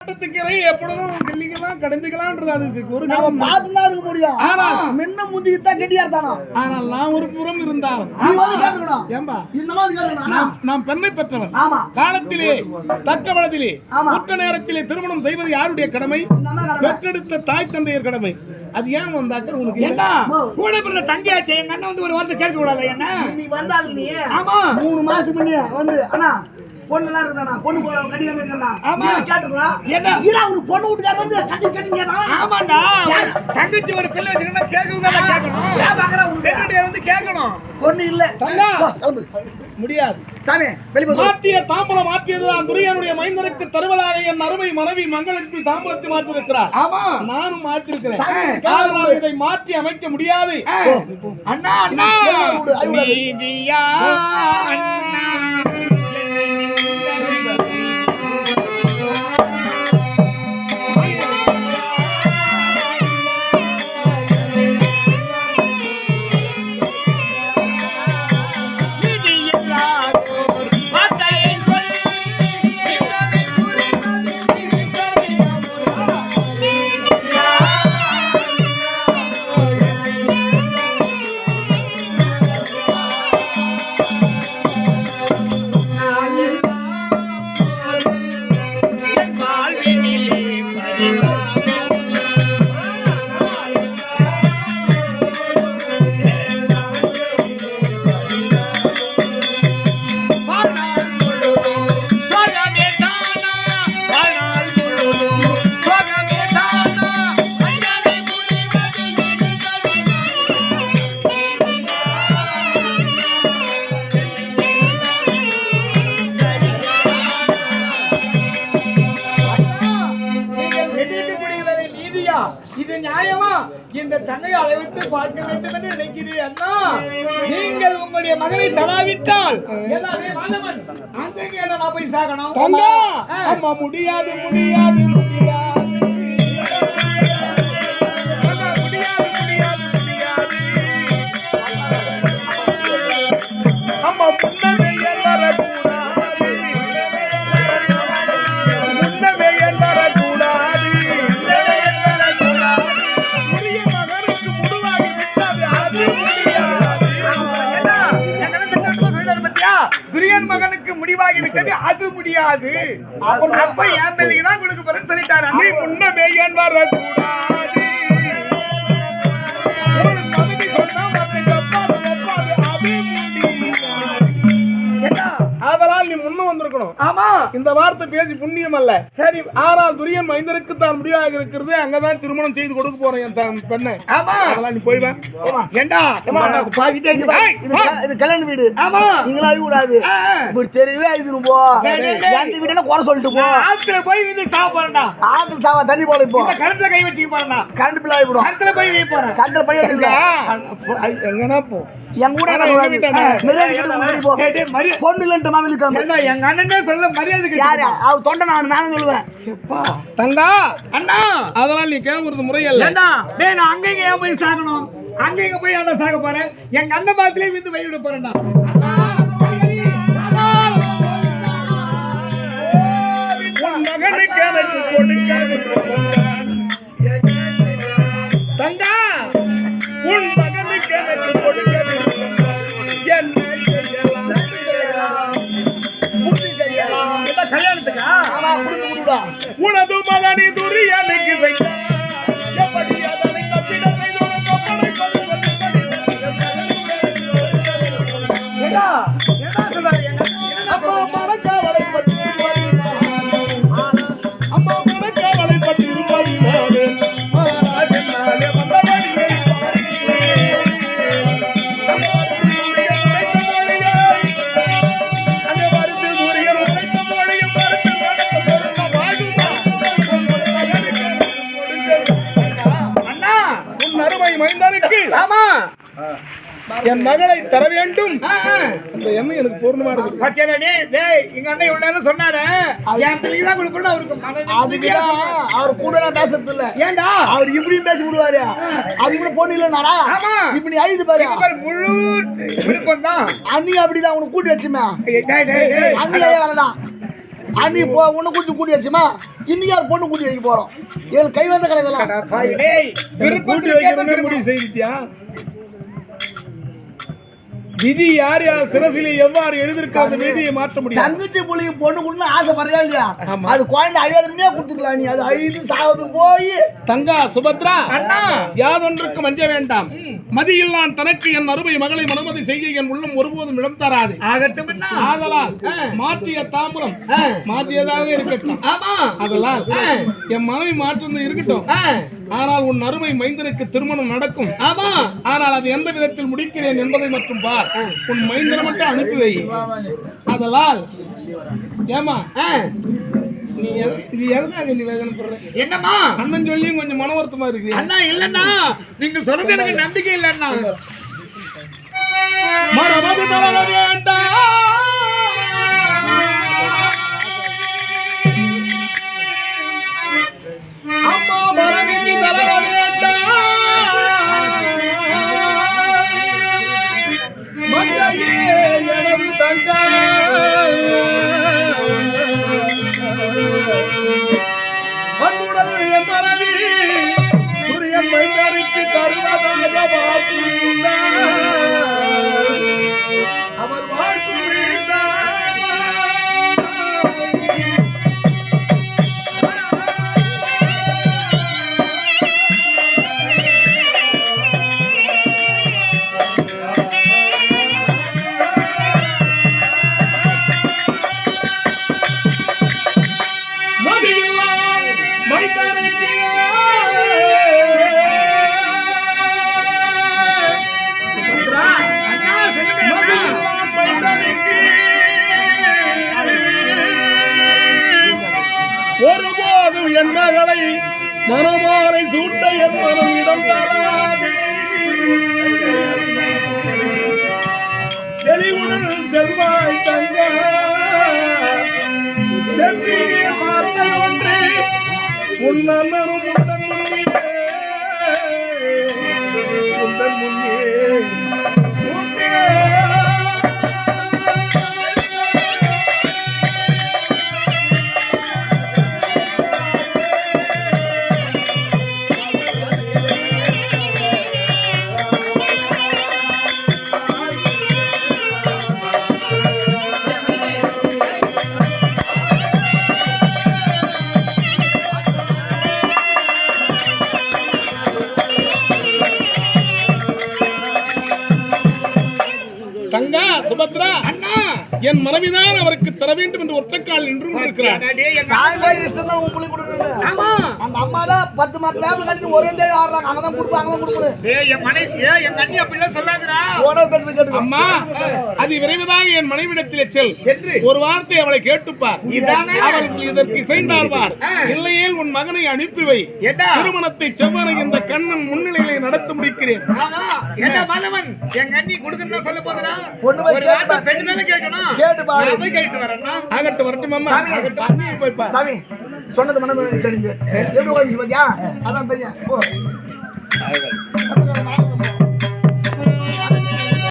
ஆட்டத்துக்கரை எப்பொழுதும் கிள்ளிக்கலாம் கடந்துக்கலாம்ன்றது அதுக்கு ஒரு நாம காலம் பார்த்துதான் இருக்க முடியும். ஆனால் முன்ன முந்திக்கிட்டு தான் கெட்டியா இருந்தானோ ஆனால் நான் ஒரு புறம் இருந்தாலும் நீ வந்து கேட்டுக்கணும். ஏம்பா இந்த மாதிரி கேட்டுக்கணும். ஆனா, நாம் நாம் பெண்ணை பெற்றவன். ஆமா. காலத்திலே தக்க வளத்திலே. உற்ற நேரத்திலே திருமணம் செய்வது யாருடைய கடமை. பெற்றெடுத்த தாய் தந்தையர் கடமை. அது ஏன் வந்தாக்க உனக்கு என்ன? கூட பிறந்த தங்கையாச்சே எங்க அண்ணன் வந்து ஒரு வார்த்தை கேட்க கூடாது என்ன? நீ வந்தால் நீ. ஆமா. மூணு வந்து அண்ணா பொண்ணு எல்லாம் இருந்தானா பொண்ணு ஆமா. கேட்டுக்கலாம் என்ன? ஈரா உனக்கு பொண்ணு வீட்டுக்கார வந்து கட்டி கட்டி ஆமாண்டா தங்கச்சி ஒரு பிள்ளை வச்சுக்கணும் கேட்கணும் தானே கேட்கணும் ஏன் பாக்குற பெண்ணுடைய வந்து கேட்கணும் பொண்ணு இல்ல தங்கா. முடியாது சாமி வெளியே மாற்றிய தாம்பலம் மாற்றியதுதான் துரியனுடைய மைந்தனுக்கு தருவதாக என் அருமை மனைவி மங்களுக்கு தாம்பலத்தை மாற்றிருக்கிறார் ஆமா நானும் மாற்றிருக்கிறேன் இதை மாற்றி அமைக்க முடியாது அண்ணா அண்ணா அண்ணா இந்த தன்னை அளவிட்டு பார்க்க வேண்டும் என்று நினைக்கிறீர்கள் அண்ணா. நீங்கள் உங்களுடைய மகனை தடாவிட்டால். நான் போய் சாகணும். அம்மா முடியாது முடியாது. விட்டது அது முடியாது. அப்ப என் மேலேயே தான் கொடுக்க போறேன்னு சொல்லிட்டாரு. என் வரக்கூடாது ஒரு பகுதி சொன்னா ஆமா இந்த வார்த்தை பேசி புண்ணியம் அல்ல. சரி ஆனால் துரியன் மைந்தருக்கு தான் முடிவாக இருக்கிறது. அங்கதான் திருமணம் செய்து கொடுக்க போறேன் என் பெண்ணை. ஆமா. அதெல்லாம் நீ போய் வா. ஏண்டா? பாக்கிட்டே இது இது இது கல்யாண வீடு. ஆமா. நீங்களா கூடாது. இப்படி தெரியவே அழிதுன்னு போ. எந்த வீட்டுல குறை சொல்லிட்டு போ. ஆத்துல போய் வந்து சாப்பிடுறேன்டா. ஆத்துல சாவா தண்ணி போட இப்போ. இந்த கருத்துல கை வச்சுக்க போறேன்டா. கரண்ட் பில் ஆகிடும் கருத்துல போய் போறேன். கரண்ட் படி எடுத்துக்கல எங்கன்னா போ. என் கூட? மெரியாதை பொண்ணு இல்லன்ட்டு மாவிலி காமி ஏண்டா, எங்க அண்ணனே சொல்ல மரியாதை யாரு? அவர் தொண்டை நான் சொல்லுவேன். தங்கா! அண்ணா! அதெல்லாம் நீ கேட்கறது முறையல்ல டேய் நான் அங்க இங்க ஏன் போய் சாகணும்? அங்க இங்க போய் ஏன்டா சாக போறேன்? எங்க அண்ணன் பாத்திலே விந்து விட போறேன்டா. மகனுக்கு எனக்கு கொடுக்க மைந்தனுக்கு ஆமா. என் மகளை தர வேண்டும். அந்த எண்ணம் எனக்கு பூர்ணமா இருக்குது பாத்தியாடா டேய், எங்க அண்ணன் இவ்வளவு நேரம் சொன்னாரு. என் பிள்ளைக்கு தான் கொடுக்கணும் அவருக்கு அதுக்குதான் அவர் கூட நான் பேசுறது இல்ல ஏண்டா? அவர் இப்படியும் பேசி விடுவாரு. அது கூட பொண்ணு இல்லைனாரா? ஆமா. இப்ப நீ அழுது பாரு. முழு விருப்பம் தான் அண்ணி அப்படிதான் உனக்கு கூட்டி வச்சுமே. டேய், டேய், டேய். அண்ணி அதே வேலைதான். அன்னைக்கு போ ஒண்ணு கூட்டி கூட்டி வச்சுமா? இன்னைக்கு யார் பொண்ணு கூட்டி வைக்க போறோம்? இவள் கை வந்த கலை இதெல்லாம் முடிவு செய்துட்டியா? விதி யார் யார் சிரசிலே எவ்வாறு எழுதியிருக்க அந்த விதியை மாற்ற முடியாது. தங்கச்சி புள்ளிக்கு பொண்ணு கொடுன்னு ஆசைப்படுறியா இல்லையா. அது குழந்தை ஐயாயிரமே கொடுத்துக்கலாம் நீ. அது ஐந்து சாவதுக்கு போய். தங்கா சுபத்ரா அண்ணா. யாதொன்றுக்கும் அஞ்ச வேண்டாம். மதியில்லான் தனக்கு என் அருமை மகளை மனமதி செய்ய என் உள்ளம் ஒருபோதும் இடம் தராது. ஆகட்டும் ஆதலால் மாற்றிய தாம்பரம் மாற்றியதாக இருக்கட்டும். ஆமா. அதனால் என் மனைவி மாற்றம் இருக்கட்டும். ஆனால் உன் அருமை மைந்தனுக்கு திருமணம் நடக்கும். ஆமா. ஆனால் அது எந்த விதத்தில் முடிக்கிறேன் என்பதை மட்டும் பார். உன் மைந்தனை மட்டும் அனுப்பி வை. அதனால் ஏமா நீ இது எதனாக நீ படுற என்னம்மா? அண்ணன் சொல்லியும் கொஞ்சம் மன வருத்தமா இருக்கு அண்ணா இல்லண்ணா. நீங்க சொல்றது எனக்கு நம்பிக்கை இல்லண்ணா. மரமது தர வேண்டாம். ஒருபோதும் என் மகளை மனமாலை சூட்ட என் மனம் இடம் தராது. தெளிவுடன் செல்வாய் தங்க செம்பினிய 29 men on one another. அண்ணா சுபத்ரா அண்ணா என் மனைவிதான் அவருக்கு தர வேண்டும் என்று ஒற்றைக்கால் நின்று கொண்டிருக்கிறார். உங்களுக்கு ஆமா. அந்த அம்மா தான் பத்து மாசம் லேபிள் கட்டிட்டு ஒரே தேவை ஆடுறாங்க. அவங்க தான் கொடுப்பாங்க அவங்க தான் கொடுக்கணும். டேய், என் மனைவி ஏய், எங்க அண்ணி அப்படிலாம் சொல்லாதடா. ஓனர் பேசி போய் கேட்டுக்கோ. அம்மா அது விரைவுதாக என் மனைவிடத்திலே செல். சென்று. ஒரு வார்த்தை அவளை கேட்டுப்பார். இதானே? அவள் இதற்கு இசைந்தாழ்வார். இல்லையேல் உன் மகனை அனுப்பி வை? திருமணத்தை செவ்வனை இந்த கண்ணன் முன்னிலையிலே நடத்த முடிக்கிறேன். என்ன எங்க அண்ணி கொடுக்கணும்னு சொல்ல போதுடா பொண்ணு போய் ஒரு கேட்டு வார்த்தை பாரு. பெண்ணு தானே கேட்கணும். கேட்டு பாரு. நான் போய் கேட்டு வரேன்னா ஆகட்டும் வரட்டும் அம்மா ஆகட்டும் போய். சாமி. சொன்னது மனது உட்காந்துச்சு பாத்தியா? அதான் பெரிய. போ.